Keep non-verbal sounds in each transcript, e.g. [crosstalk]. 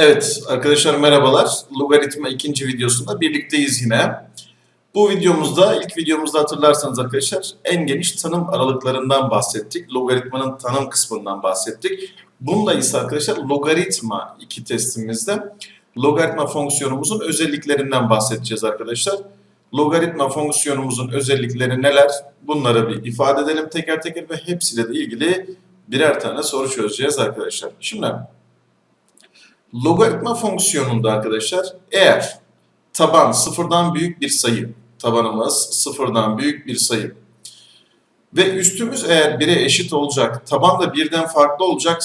Evet arkadaşlar merhabalar. Logaritma ikinci videosunda birlikteyiz yine. Bu videomuzda ilk videomuzda hatırlarsanız arkadaşlar en geniş tanım aralıklarından bahsettik. Logaritmanın tanım kısmından bahsettik. Bunda ise arkadaşlar logaritma iki testimizde logaritma fonksiyonumuzun özelliklerinden bahsedeceğiz arkadaşlar. Logaritma fonksiyonumuzun özellikleri neler? Bunları bir ifade edelim teker teker ve hepsiyle de ilgili birer tane soru çözeceğiz arkadaşlar. Şimdi Logaritma fonksiyonunda arkadaşlar eğer taban sıfırdan büyük bir sayı, tabanımız sıfırdan büyük bir sayı ve üstümüz eğer 1'e eşit olacak, taban da birden farklı olacak,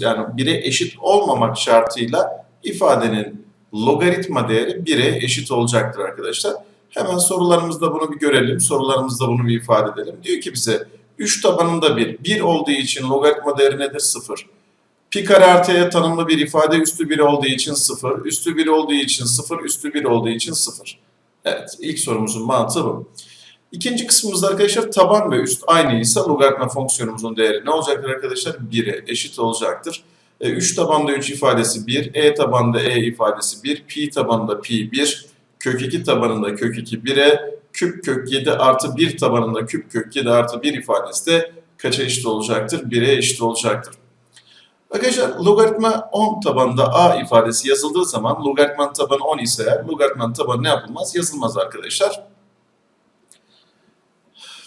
yani 1'e eşit olmamak şartıyla ifadenin logaritma değeri 1'e eşit olacaktır arkadaşlar. Hemen sorularımızda bunu bir görelim, sorularımızda bunu bir ifade edelim. Diyor ki bize 3 tabanında 1, 1 olduğu için logaritma değeri nedir? 0. Pi kare artı e tanımlı bir ifade üstü 1 olduğu için 0, üstü 1 olduğu için 0, üstü 1 olduğu için 0. Evet, ilk sorumuzun mantığı bu. İkinci kısmımızda arkadaşlar taban ve üst aynı ise logaritma fonksiyonumuzun değeri ne olacaktır arkadaşlar? 1'e eşit olacaktır. E, 3 tabanda 3 ifadesi 1, e tabanda e ifadesi 1, pi tabanında pi 1, kök 2 tabanında kök 2 1'e, küp kök 7 artı 1 tabanında küp kök 7 artı 1 ifadesi de kaça eşit olacaktır? 1'e eşit olacaktır. Arkadaşlar logaritma 10 tabanında a ifadesi yazıldığı zaman logaritmanın tabanı 10 ise eğer logaritmanın tabanı ne yapılmaz? Yazılmaz arkadaşlar.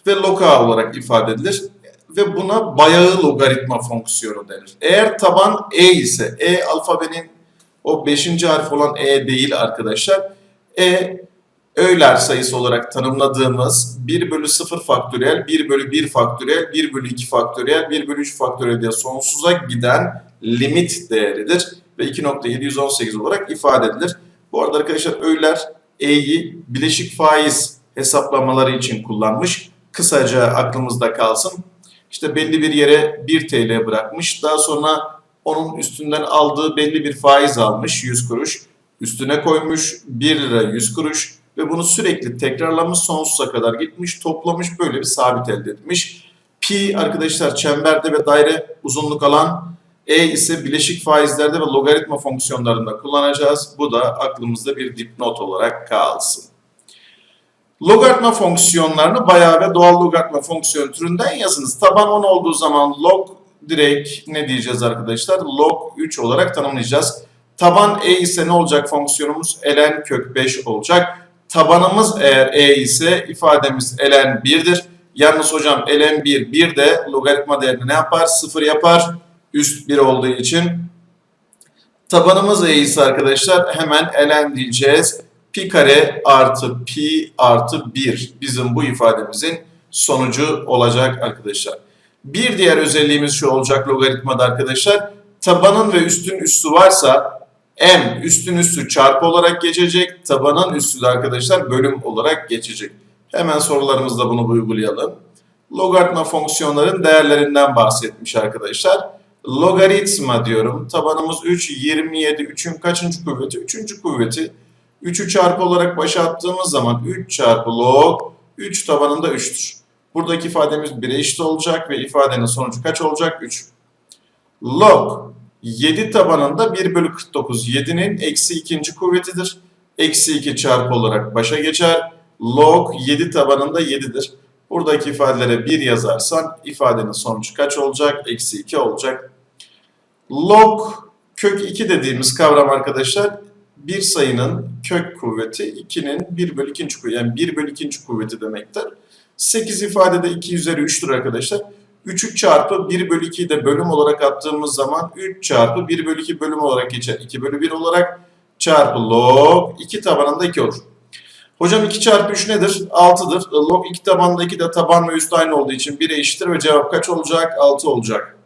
Ve loka olarak ifade edilir. Ve buna bayağı logaritma fonksiyonu denir. Eğer taban e ise e alfabenin o 5. harf olan e değil arkadaşlar. E öğler sayısı olarak tanımladığımız 1 bölü 0 faktöriyel, 1 bölü 1 faktöriyel, 1 bölü 2 faktöriyel, 1 bölü 3 faktöriyel diye sonsuza giden limit değeridir. Ve 2.718 olarak ifade edilir. Bu arada arkadaşlar öğler E'yi bileşik faiz hesaplamaları için kullanmış. Kısaca aklımızda kalsın. İşte belli bir yere 1 TL bırakmış. Daha sonra onun üstünden aldığı belli bir faiz almış 100 kuruş. Üstüne koymuş 1 lira 100 kuruş ve bunu sürekli tekrarlamış sonsuza kadar gitmiş toplamış böyle bir sabit elde etmiş. Pi arkadaşlar çemberde ve daire uzunluk alan E ise bileşik faizlerde ve logaritma fonksiyonlarında kullanacağız. Bu da aklımızda bir dipnot olarak kalsın. Logaritma fonksiyonlarını bayağı ve doğal logaritma fonksiyon türünden yazınız. Taban 10 olduğu zaman log direkt ne diyeceğiz arkadaşlar? Log 3 olarak tanımlayacağız. Taban e ise ne olacak fonksiyonumuz? ln kök 5 olacak. Tabanımız eğer e ise ifademiz ln 1'dir. Yalnız hocam ln 1 1 de logaritma değerini ne yapar? 0 yapar. Üst 1 olduğu için. Tabanımız e ise arkadaşlar hemen ln diyeceğiz. Pi kare artı pi artı 1 bizim bu ifademizin sonucu olacak arkadaşlar. Bir diğer özelliğimiz şu olacak logaritmada arkadaşlar. Tabanın ve üstün üstü varsa m üstün üstü çarpı olarak geçecek. Tabanın üstü de arkadaşlar bölüm olarak geçecek. Hemen sorularımızda bunu uygulayalım. Logaritma fonksiyonların değerlerinden bahsetmiş arkadaşlar. Logaritma diyorum. Tabanımız 3, 27. 3'ün kaçıncı kuvveti? 3. kuvveti. 3'ü çarpı olarak başa attığımız zaman 3 çarpı log 3 tabanında 3'tür. Buradaki ifademiz 1'e eşit olacak ve ifadenin sonucu kaç olacak? 3. Log 7 tabanında 1 bölü 49. 7'nin eksi ikinci kuvvetidir. Eksi 2 çarpı olarak başa geçer. Log 7 tabanında 7'dir. Buradaki ifadelere 1 yazarsan ifadenin sonucu kaç olacak? Eksi 2 olacak. Log kök 2 dediğimiz kavram arkadaşlar bir sayının kök kuvveti 2'nin 1 bölü 2. kuvveti yani 1 bölü 2. kuvveti demektir. 8 ifadede 2 üzeri 3'tür arkadaşlar. 3'ü çarpı 1 bölü 2'yi de bölüm olarak attığımız zaman 3 çarpı 1 bölü 2 bölüm olarak geçer. 2 bölü 1 olarak çarpı log 2 tabanında 2 olur. Hocam 2 çarpı 3 nedir? 6'dır. Log 2 tabanında 2 de taban ve üst aynı olduğu için 1'e eşittir ve cevap kaç olacak? 6 olacak.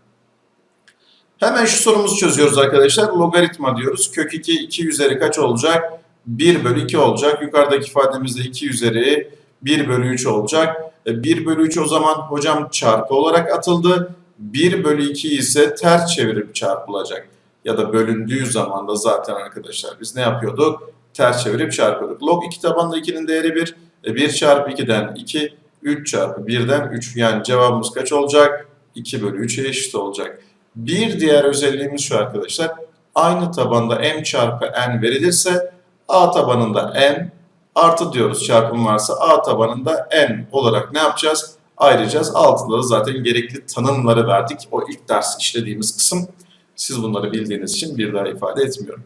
Hemen şu sorumuzu çözüyoruz arkadaşlar. Logaritma diyoruz. Kök 2, 2 üzeri kaç olacak? 1 bölü 2 olacak. Yukarıdaki ifademizde 2 üzeri 1 bölü 3 olacak. 1 E, bölü 3 o zaman hocam çarpı olarak atıldı. 1 bölü 2 ise ters çevirip çarpılacak. Ya da bölündüğü zaman da zaten arkadaşlar biz ne yapıyorduk? Ters çevirip çarpıyorduk. Log 2 tabanında 2'nin değeri 1. 1 çarpı 2'den 2. 3 çarpı 1'den 3. Yani cevabımız kaç olacak? 2 bölü 3'e eşit olacak. Bir diğer özelliğimiz şu arkadaşlar. aynı tabanda m çarpı n verilirse a tabanında n artı diyoruz çarpım varsa a tabanında n olarak ne yapacağız? Ayıracağız. Altında da zaten gerekli tanımları verdik. O ilk ders işlediğimiz kısım. Siz bunları bildiğiniz için bir daha ifade etmiyorum.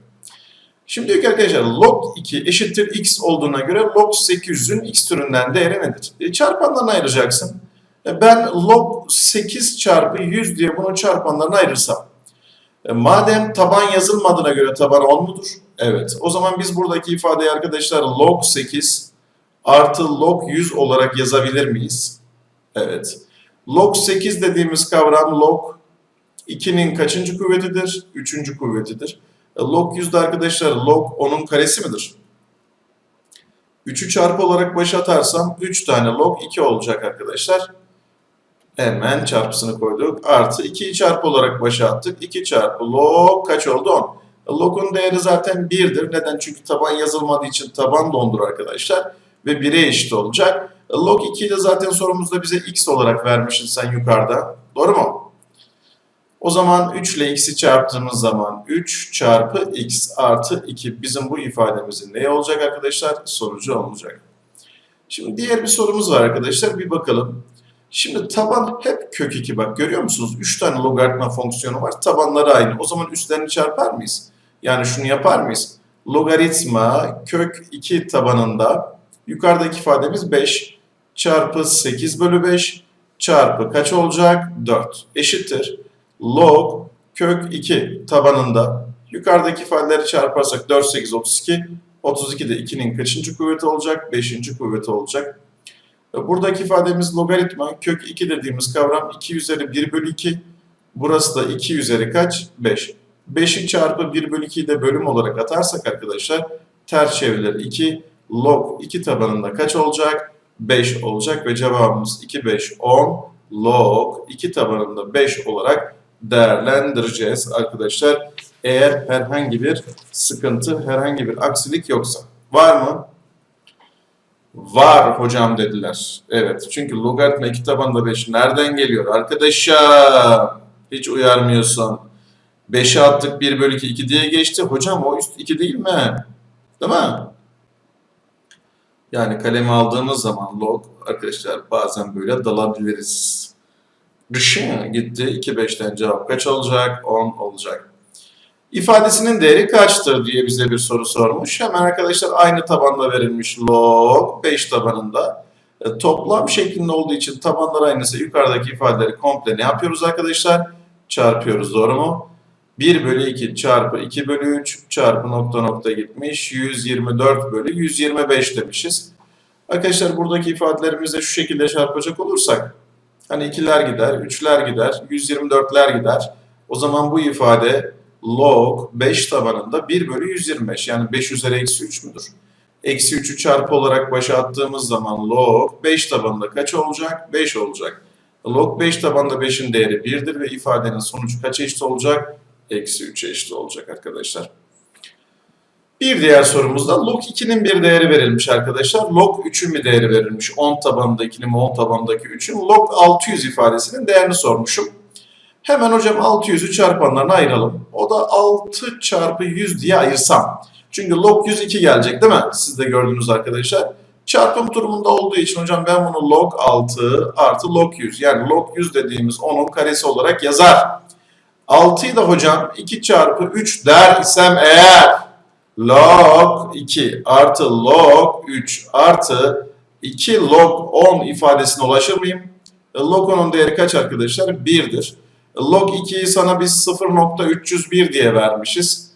Şimdi diyor ki arkadaşlar log 2 eşittir x olduğuna göre log 800'ün x türünden değeri nedir? E, çarpanlarını ayıracaksın. E, ben log 8 çarpı 100 diye bunu çarpanlarına ayırırsam. E, madem taban yazılmadığına göre taban 10 mudur? Evet. O zaman biz buradaki ifadeyi arkadaşlar log 8 artı log 100 olarak yazabilir miyiz? Evet. Log 8 dediğimiz kavram log 2'nin kaçıncı kuvvetidir? Üçüncü kuvvetidir. E, log 100 de arkadaşlar log 10'un karesi midir? 3'ü çarpı olarak başa atarsam 3 tane log 2 olacak arkadaşlar. Hemen çarpısını koyduk. Artı 2'yi çarpı olarak başa attık. 2 çarpı log kaç oldu? 10. Log'un değeri zaten 1'dir. Neden? Çünkü taban yazılmadığı için taban dondur arkadaşlar. Ve 1'e eşit olacak. Log 2'yi de zaten sorumuzda bize x olarak vermişsin sen yukarıda. Doğru mu? O zaman 3 ile x'i çarptığımız zaman 3 çarpı x artı 2 bizim bu ifademizin ne olacak arkadaşlar? Sonucu olacak. Şimdi diğer bir sorumuz var arkadaşlar. Bir bakalım. Şimdi taban hep kök 2 bak görüyor musunuz? 3 tane logaritma fonksiyonu var. Tabanları aynı. O zaman üstlerini çarpar mıyız? Yani şunu yapar mıyız? Logaritma kök 2 tabanında yukarıdaki ifademiz 5 çarpı 8 bölü 5 çarpı kaç olacak? 4 eşittir. Log kök 2 tabanında yukarıdaki ifadeleri çarparsak 4, 8, 32. 32 de 2'nin kaçıncı kuvveti olacak? 5. kuvveti olacak. Buradaki ifademiz logaritma. Kök 2 dediğimiz kavram 2 üzeri 1 bölü 2. Burası da 2 üzeri kaç? 5. 5'i çarpı 1 bölü 2'yi de bölüm olarak atarsak arkadaşlar ters çevrilir 2. Log 2 tabanında kaç olacak? 5 olacak ve cevabımız 2, 5, 10. Log 2 tabanında 5 olarak değerlendireceğiz arkadaşlar. Eğer herhangi bir sıkıntı, herhangi bir aksilik yoksa. Var mı? Var hocam dediler. Evet çünkü logaritma 2 tabanında 5 nereden geliyor? Arkadaşlar hiç uyarmıyorsun. 5'e attık 1 bölü 2 2 diye geçti. Hocam o üst 2 değil mi? Değil mi? Yani kalemi aldığımız zaman log arkadaşlar bazen böyle dalabiliriz. Dışın gitti. 2 5'ten cevap kaç olacak? 10 olacak. İfadesinin değeri kaçtır diye bize bir soru sormuş. Hemen arkadaşlar aynı tabanda verilmiş log 5 tabanında. E, toplam şeklinde olduğu için tabanlar aynısı yukarıdaki ifadeleri komple ne yapıyoruz arkadaşlar? Çarpıyoruz doğru mu? 1 bölü 2 çarpı 2 bölü 3 çarpı nokta nokta gitmiş. 124 bölü 125 demişiz. Arkadaşlar buradaki ifadelerimizi şu şekilde çarpacak olursak hani 2'ler gider, 3'ler gider, 124'ler gider. O zaman bu ifade log 5 tabanında 1 bölü 125 yani 5 üzeri eksi 3 müdür? Eksi 3'ü çarpı olarak başa attığımız zaman log 5 tabanında kaç olacak? 5 olacak. Log 5 tabanında 5'in değeri 1'dir ve ifadenin sonucu kaça eşit olacak? Eksi 3'e eşit olacak arkadaşlar. Bir diğer sorumuzda log 2'nin bir değeri verilmiş arkadaşlar. Log 3'ün bir değeri verilmiş. 10 tabanındakinin 10 tabanındaki 3'ün. Log 600 ifadesinin değerini sormuşum. Hemen hocam 600'ü çarpanlarına ayıralım. O da 6 çarpı 100 diye ayırsam. Çünkü log 102 gelecek değil mi? Siz de gördünüz arkadaşlar. Çarpım durumunda olduğu için hocam ben bunu log 6 artı log 100 yani log 100 dediğimiz 10'un karesi olarak yazar. 6'yı da hocam 2 çarpı 3 der isem eğer log 2 artı log 3 artı 2 log 10 ifadesine ulaşır mıyım? E, Log 10'un değeri kaç arkadaşlar? 1'dir. E, Log 2'yi sana biz 0.301 diye vermişiz.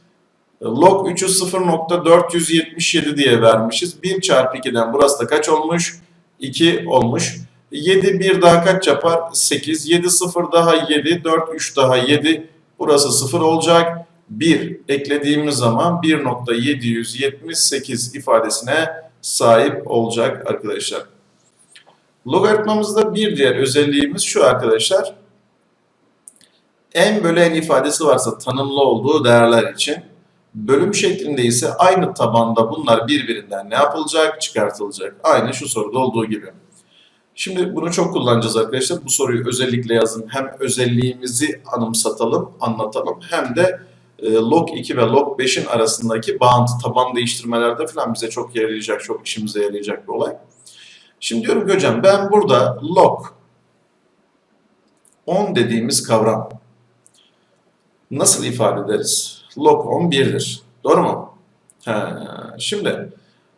E, Log 3'ü 0.477 diye vermişiz. 1 çarpı 2'den burası da kaç olmuş? 2 olmuş. 7 bir daha kaç yapar? 8. 7 0 daha 7. 4 3 daha 7. Burası 0 olacak. 1 eklediğimiz zaman 1.778 ifadesine sahip olacak arkadaşlar. Logaritmamızda bir diğer özelliğimiz şu arkadaşlar. En bölü n ifadesi varsa tanımlı olduğu değerler için bölüm şeklinde ise aynı tabanda bunlar birbirinden ne yapılacak? Çıkartılacak. Aynı şu soruda olduğu gibi. Şimdi bunu çok kullanacağız arkadaşlar. Bu soruyu özellikle yazın. Hem özelliğimizi anımsatalım, anlatalım hem de e, log 2 ve log 5'in arasındaki bağıntı, taban değiştirmelerde falan bize çok yarayacak, çok işimize yarayacak bir olay. Şimdi diyorum ki hocam ben burada log 10 dediğimiz kavram nasıl ifade ederiz? Log 10 1'dir. Doğru mu? Ha, şimdi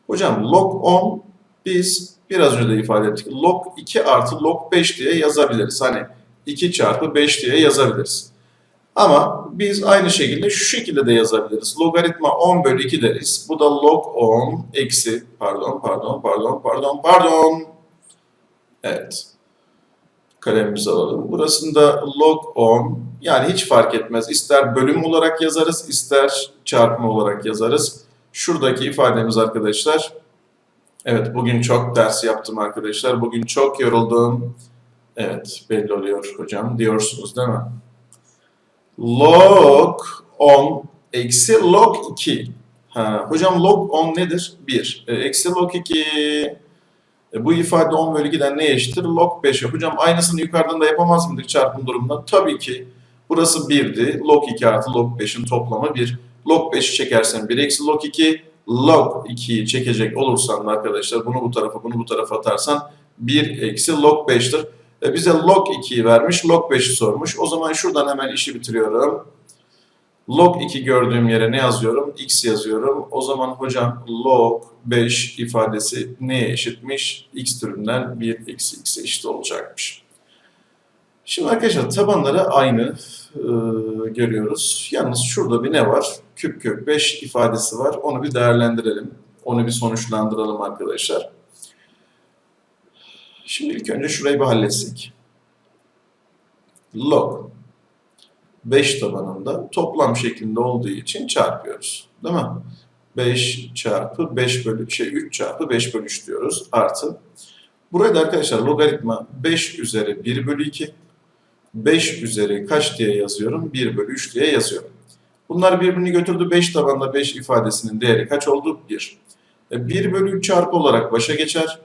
hocam log 10 biz biraz önce de ifade ettik. Log 2 artı log 5 diye yazabiliriz. Hani 2 çarpı 5 diye yazabiliriz. Ama biz aynı şekilde şu şekilde de yazabiliriz. Logaritma 10 bölü 2 deriz. Bu da log 10 eksi pardon pardon pardon pardon pardon. Evet. Kalemimizi alalım. Burasında log 10 yani hiç fark etmez. İster bölüm olarak yazarız ister çarpma olarak yazarız. Şuradaki ifademiz arkadaşlar. Evet bugün çok ders yaptım arkadaşlar. Bugün çok yoruldum. Evet belli oluyor hocam diyorsunuz değil mi? log 10 eksi log 2. Ha, hocam log 10 nedir? 1. E, eksi log 2. E, bu ifade 10 bölü 2'den neye eşittir? Log 5. Hocam aynısını yukarıdan da yapamaz mıydık çarpım durumunda? Tabii ki. Burası 1'di. Log 2 artı log 5'in toplamı 1. Log 5'i çekersen 1 eksi log 2. Log 2'yi çekecek olursan da arkadaşlar bunu bu tarafa bunu bu tarafa atarsan 1 eksi log 5'tir. E, bize log 2'yi vermiş, log 5'i sormuş. O zaman şuradan hemen işi bitiriyorum. Log 2 gördüğüm yere ne yazıyorum? X yazıyorum. O zaman hocam log 5 ifadesi neye eşitmiş? X türünden 1 eksi x'e eşit olacakmış. Şimdi arkadaşlar tabanları aynı e, görüyoruz. Yalnız şurada bir ne var? Küp kök 5 ifadesi var. Onu bir değerlendirelim. Onu bir sonuçlandıralım arkadaşlar. Şimdi ilk önce şurayı bir halletsek. Log 5 tabanında toplam şeklinde olduğu için çarpıyoruz. Değil mi? 5 çarpı 5 bölü şey 3 çarpı 5 bölü 3 diyoruz. Artı. Burada arkadaşlar logaritma 5 üzeri 1 bölü 2. 5 üzeri kaç diye yazıyorum? 1 bölü 3 diye yazıyorum. Bunlar birbirini götürdü. 5 tabanda 5 ifadesinin değeri kaç oldu? 1. 1 bölü 3 çarpı olarak başa geçer.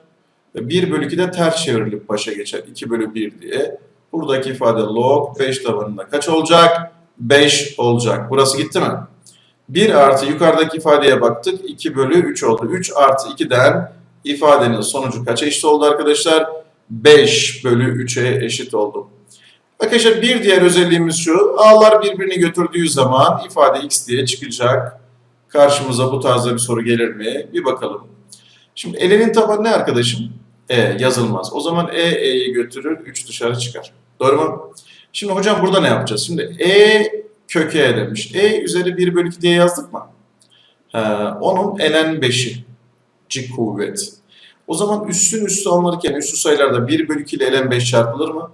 1 bölü 2 de ters çevrilip başa geçer. 2 bölü 1 diye. Buradaki ifade log 5 tabanında kaç olacak? 5 olacak. Burası gitti mi? 1 artı yukarıdaki ifadeye baktık. 2 bölü 3 oldu. 3 artı 2'den ifadenin sonucu kaça eşit oldu arkadaşlar? 5 bölü 3'e eşit oldu. Arkadaşlar bir diğer özelliğimiz şu. A'lar birbirini götürdüğü zaman ifade x diye çıkacak. Karşımıza bu tarzda bir soru gelir mi? Bir bakalım. Şimdi elenin tabanı ne arkadaşım? E yazılmaz. O zaman E, E'yi götürür, 3 dışarı çıkar. Doğru mu? Şimdi hocam burada ne yapacağız? Şimdi E kök E demiş. E üzeri 1 bölü 2 diye yazdık mı? He, onun elen 5'i. C kuvvet. O zaman üssün üssü alınırken üssü sayılarda 1 bölü 2 ile elen 5 çarpılır mı?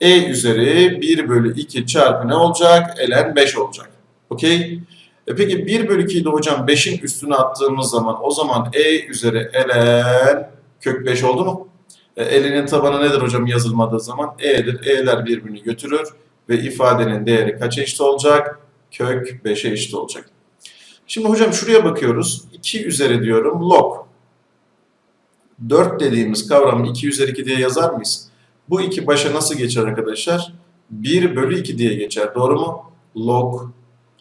E üzeri 1 bölü 2 çarpı ne olacak? Elen 5 olacak. Okey? E peki 1 bölü 2'yi de hocam 5'in üstüne attığımız zaman o zaman E üzeri elen kök 5 oldu mu? E, elinin tabanı nedir hocam yazılmadığı zaman? E'dir. E'ler birbirini götürür ve ifadenin değeri kaça eşit olacak? Kök 5'e eşit olacak. Şimdi hocam şuraya bakıyoruz. 2 üzeri diyorum log. 4 dediğimiz kavramı 2 üzeri 2 diye yazar mıyız? Bu 2 başa nasıl geçer arkadaşlar? 1 bölü 2 diye geçer. Doğru mu? Log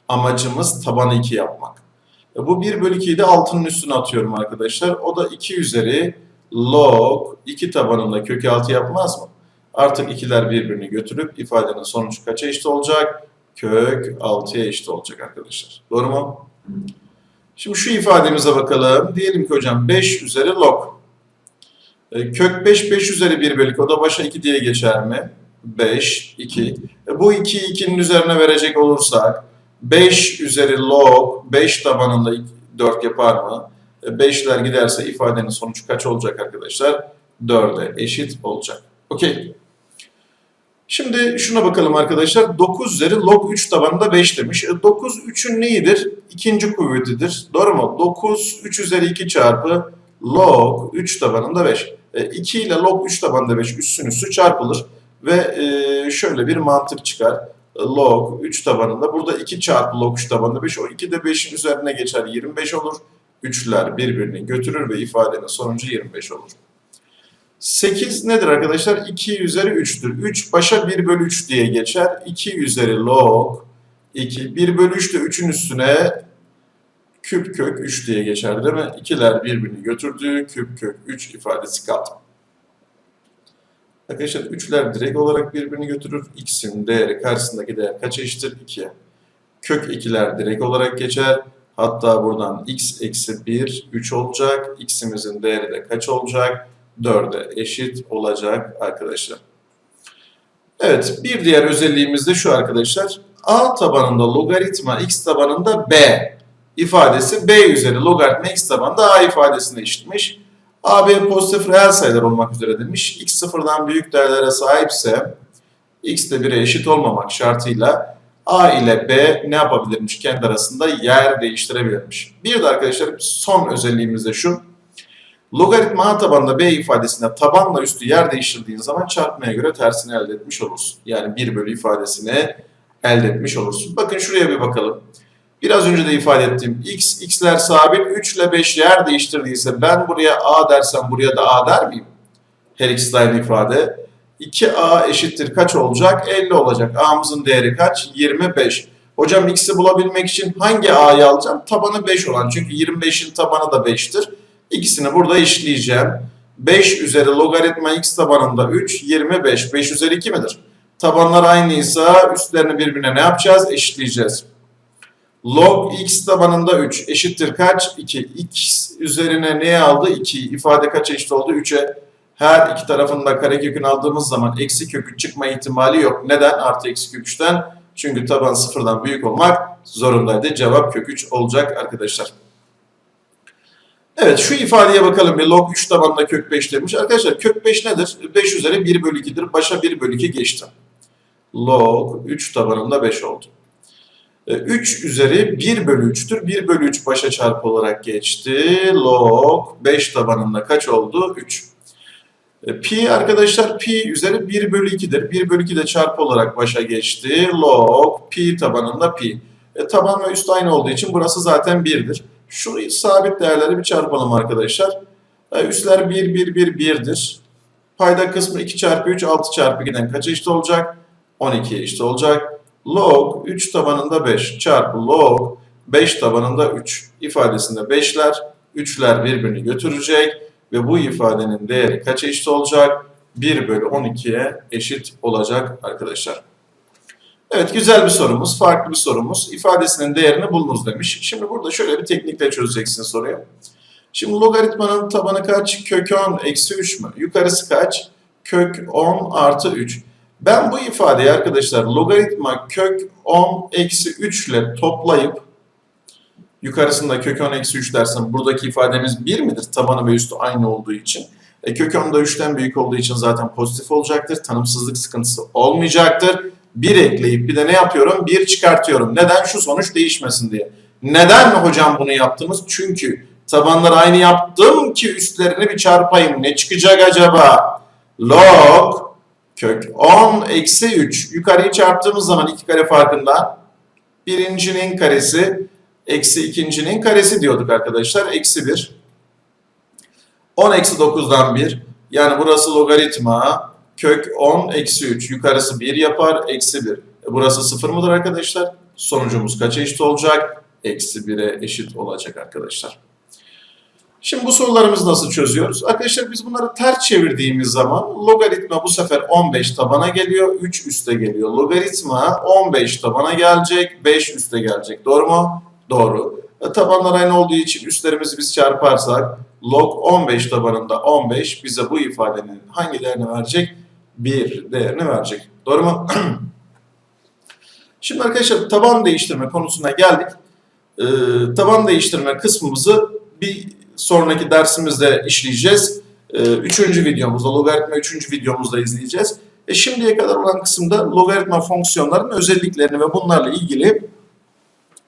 amacımız tabanı 2 yapmak. E, bu 1 bölü 2'yi de altının üstüne atıyorum arkadaşlar. O da 2 üzeri log 2 tabanında kök 6 yapmaz mı? Artık ikiler birbirini götürüp ifadenin sonucu kaça eşit olacak? Kök 6'ya eşit olacak arkadaşlar. Doğru mu? Şimdi şu ifademize bakalım. Diyelim ki hocam 5 üzeri log. E, kök 5, 5 üzeri 1 bölü 2. O da başa 2 diye geçer mi? 5, 2. E, bu 2'yi 2'nin üzerine verecek olursak 5 üzeri log 5 tabanında 4 yapar mı? 5'ler giderse ifadenin sonucu kaç olacak arkadaşlar? 4'e eşit olacak. Okey. Şimdi şuna bakalım arkadaşlar. 9 üzeri log 3 tabanında 5 demiş. 9 3'ün neyidir? İkinci kuvvetidir. Doğru mu? 9 3 üzeri 2 çarpı log 3 tabanında 5. 2 ile log 3 tabanında 5 üssün üssü çarpılır. Ve şöyle bir mantık çıkar. Log 3 tabanında. Burada 2 çarpı log 3 tabanında 5. O 2 de 5'in üzerine geçer. 25 olur. 3'ler birbirini götürür ve ifadenin sonucu 25 olur. 8 nedir arkadaşlar? 2 üzeri 3'tür. 3 başa 1 bölü 3 diye geçer. 2 üzeri log 2. 1 bölü 3 de 3'ün üstüne küp kök 3 diye geçer değil mi? İkiler birbirini götürdü. Küp kök 3 ifadesi kaldı. Arkadaşlar 3'ler direkt olarak birbirini götürür. X'in değeri karşısındaki değer kaç eşittir? 2'ye. Kök 2'ler direkt olarak geçer. Hatta buradan x eksi 1, 3 olacak. X'imizin değeri de kaç olacak? 4'e eşit olacak arkadaşlar. Evet, bir diğer özelliğimiz de şu arkadaşlar. A tabanında logaritma x tabanında b ifadesi b üzeri logaritma x tabanında a ifadesine eşitmiş. a, b pozitif reel sayılar olmak üzere demiş. x sıfırdan büyük değerlere sahipse x de 1'e eşit olmamak şartıyla a ile b ne yapabilirmiş kendi arasında yer değiştirebilirmiş. Bir de arkadaşlar son özelliğimiz de şu. Logaritma a tabanında b ifadesinde tabanla üstü yer değiştirdiğin zaman çarpmaya göre tersini elde etmiş olursun. Yani 1 bölü ifadesini elde etmiş olursun. Bakın şuraya bir bakalım. Biraz önce de ifade ettiğim x, x'ler sabit 3 ile 5 yer değiştirdiyse ben buraya a dersem buraya da a der miyim? Her ikisi de aynı ifade. 2a eşittir kaç olacak? 50 olacak. a'mızın değeri kaç? 25. Hocam x'i bulabilmek için hangi a'yı alacağım? Tabanı 5 olan. Çünkü 25'in tabanı da 5'tir. İkisini burada işleyeceğim. 5 üzeri logaritma x tabanında 3, 25. 5 üzeri 2 midir? Tabanlar aynıysa üstlerini birbirine ne yapacağız? Eşitleyeceğiz. Log x tabanında 3 eşittir kaç? 2. x üzerine neye aldı? 2. İfade kaç eşit oldu? 3'e. Her iki tarafında karekökünü aldığımız zaman eksi kök 3 çıkma ihtimali yok. Neden? Artı eksi kök 3'ten. Çünkü taban sıfırdan büyük olmak zorundaydı. Cevap kök 3 olacak arkadaşlar. Evet şu ifadeye bakalım bir log 3 tabanında kök 5 demiş. Arkadaşlar kök 5 nedir? 5 üzeri 1 bölü 2'dir. Başa 1 bölü 2 geçti. Log 3 tabanında 5 oldu. 3 üzeri 1 bölü 3'tür. 1 bölü 3 başa çarpı olarak geçti. Log 5 tabanında kaç oldu? 3. E, Pi arkadaşlar pi üzeri 1 bölü 2'dir. 1 bölü 2 de çarpı olarak başa geçti. Log pi tabanında pi. E, taban ve üst aynı olduğu için burası zaten 1'dir. Şu sabit değerleri bir çarpalım arkadaşlar. E, üstler 1, 1, 1, 1'dir. Payda kısmı 2 çarpı 3, 6 çarpı 2'den kaç eşit olacak? 12'ye eşit olacak. Log 3 tabanında 5 çarpı log 5 tabanında 3 ifadesinde 5'ler, 3'ler birbirini götürecek ve bu ifadenin değeri kaç eşit olacak? 1 bölü 12'ye eşit olacak arkadaşlar. Evet güzel bir sorumuz, farklı bir sorumuz. İfadesinin değerini bulunuz demiş. Şimdi burada şöyle bir teknikle çözeceksin soruyu. Şimdi logaritmanın tabanı kaç? Kök 10 eksi 3 mü? Yukarısı kaç? Kök 10 artı 3. Ben bu ifadeyi arkadaşlar logaritma kök 10 eksi 3 ile toplayıp yukarısında kök 10 eksi 3 dersem buradaki ifademiz 1 midir? Tabanı ve üstü aynı olduğu için. E, kök 10 da 3'ten büyük olduğu için zaten pozitif olacaktır. Tanımsızlık sıkıntısı olmayacaktır. 1 ekleyip bir de ne yapıyorum? 1 çıkartıyorum. Neden? Şu sonuç değişmesin diye. Neden mi hocam bunu yaptığımız? Çünkü tabanları aynı yaptım ki üstlerini bir çarpayım. Ne çıkacak acaba? Log kök 10 eksi 3. Yukarıyı çarptığımız zaman iki kare farkından birincinin karesi eksi ikincinin karesi diyorduk arkadaşlar. Eksi 1. 10 eksi 9'dan 1. Yani burası logaritma kök 10 eksi 3. Yukarısı 1 yapar. Eksi 1. E burası 0 mıdır arkadaşlar? Sonucumuz kaça eşit olacak? Eksi 1'e eşit olacak arkadaşlar. Şimdi bu sorularımızı nasıl çözüyoruz? Arkadaşlar biz bunları ters çevirdiğimiz zaman logaritma bu sefer 15 tabana geliyor, 3 üste geliyor. Logaritma 15 tabana gelecek, 5 üste gelecek. Doğru mu? Doğru. E, tabanlar aynı olduğu için üstlerimizi biz çarparsak log 15 tabanında 15 bize bu ifadenin hangi değerini verecek? 1 değerini verecek. Doğru mu? [clears throat] Şimdi arkadaşlar taban değiştirme konusuna geldik. Ee, taban değiştirme kısmımızı bir sonraki dersimizde işleyeceğiz. Ee, üçüncü videomuzda, logaritma üçüncü videomuzda izleyeceğiz. E şimdiye kadar olan kısımda logaritma fonksiyonlarının özelliklerini ve bunlarla ilgili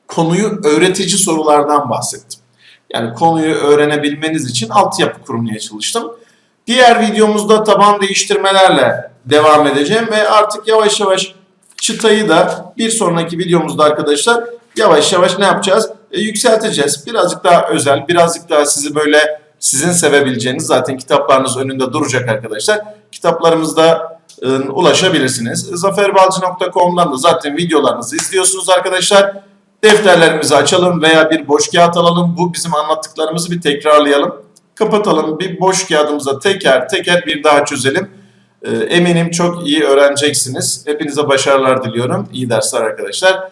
konuyu öğretici sorulardan bahsettim. Yani konuyu öğrenebilmeniz için altyapı kurmaya çalıştım. Diğer videomuzda taban değiştirmelerle devam edeceğim ve artık yavaş yavaş çıtayı da bir sonraki videomuzda arkadaşlar yavaş yavaş ne yapacağız? E, yükselteceğiz. Birazcık daha özel, birazcık daha sizi böyle sizin sevebileceğiniz zaten kitaplarınız önünde duracak arkadaşlar. Kitaplarımızda e, ulaşabilirsiniz. Zaferbalcı.com'dan da zaten videolarınızı izliyorsunuz arkadaşlar. Defterlerimizi açalım veya bir boş kağıt alalım. Bu bizim anlattıklarımızı bir tekrarlayalım. Kapatalım. Bir boş kağıdımıza teker teker bir daha çözelim. E, Eminim çok iyi öğreneceksiniz. Hepinize başarılar diliyorum. İyi dersler arkadaşlar.